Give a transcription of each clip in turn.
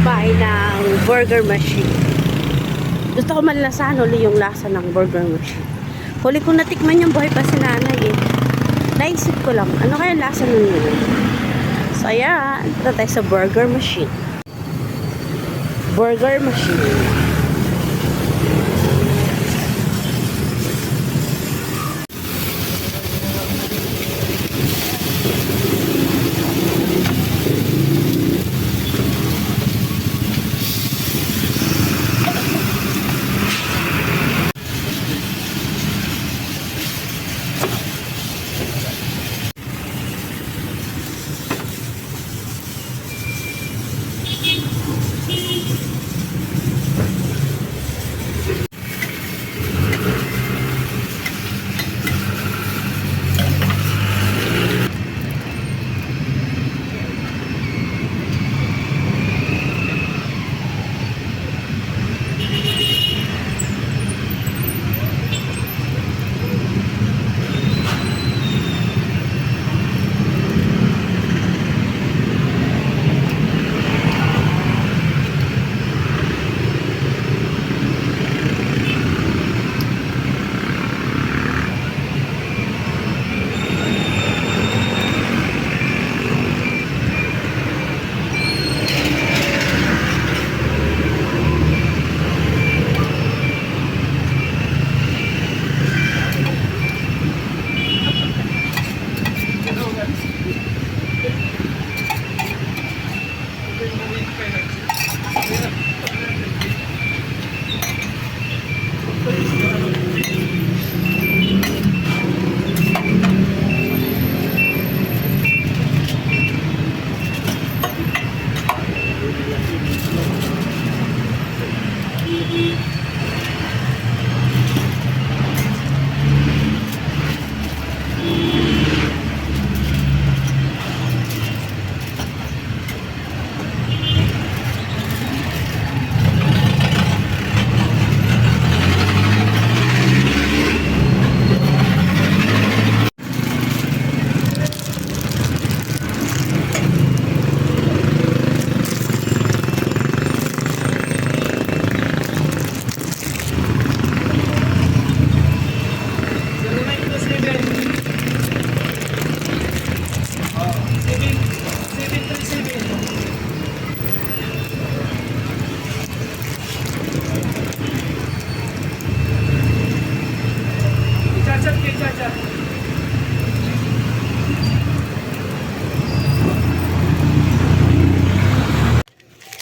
babae ng burger machine. Gusto ko malasahan uli yung lasa ng burger machine. Huli ko natikman yung buhay pa si nanay eh. Naisip ko lang, ano kaya lasa nun yun? So ayan, ito tayo sa burger machine. Burger machine.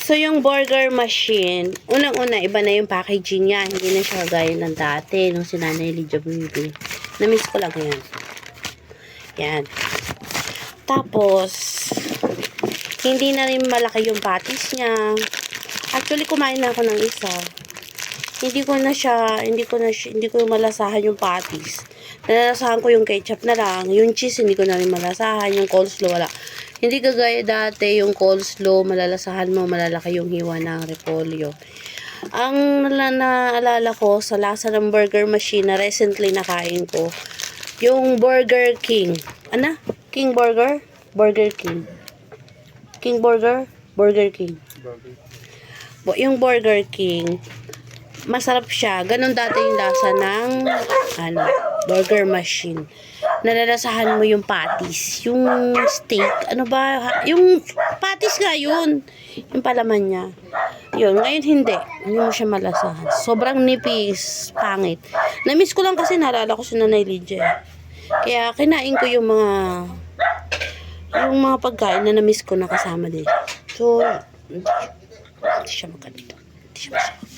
So, yung burger machine, unang-una, iba na yung packaging niya. Hindi na siya gaya ng dati, nung si Nanay Lydia bumibili. Na-miss ko lang yan. Yan. Tapos, hindi na rin malaki yung patis niya. Actually, kumain na ako ng isa. Hindi ko na siya, hindi ko na siya, hindi ko malasahan yung patis. Nalalasahan ko yung ketchup na lang. Yung cheese, hindi ko na rin malasahan. Yung coleslaw, wala. Hindi kagaya dati, yung coleslaw, malalasahan mo, malalaki yung hiwa ng repolyo. Ang naalala ko sa lasa ng burger machine na recently nakain ko, yung Burger King. Ano? King Burger? Burger King. King Burger? Burger King. Bo- Yung Burger King, masarap siya. Ganon dati yung lasa ng ano, burger machine. Nalalasahan mo yung patties. Yung steak, ano ba? Yung patties nga yun. Yung palaman niya. Yun, ngayon hindi. Hindi mo siya malasahan. Sobrang nipis, pangit. Namiss ko lang kasi naalala ko si Nanay Lydia. Kaya kinain ko yung mga yung mga pagkain na namiss ko na kasama din. So, hindi siya maganda. Hindi siya masarap.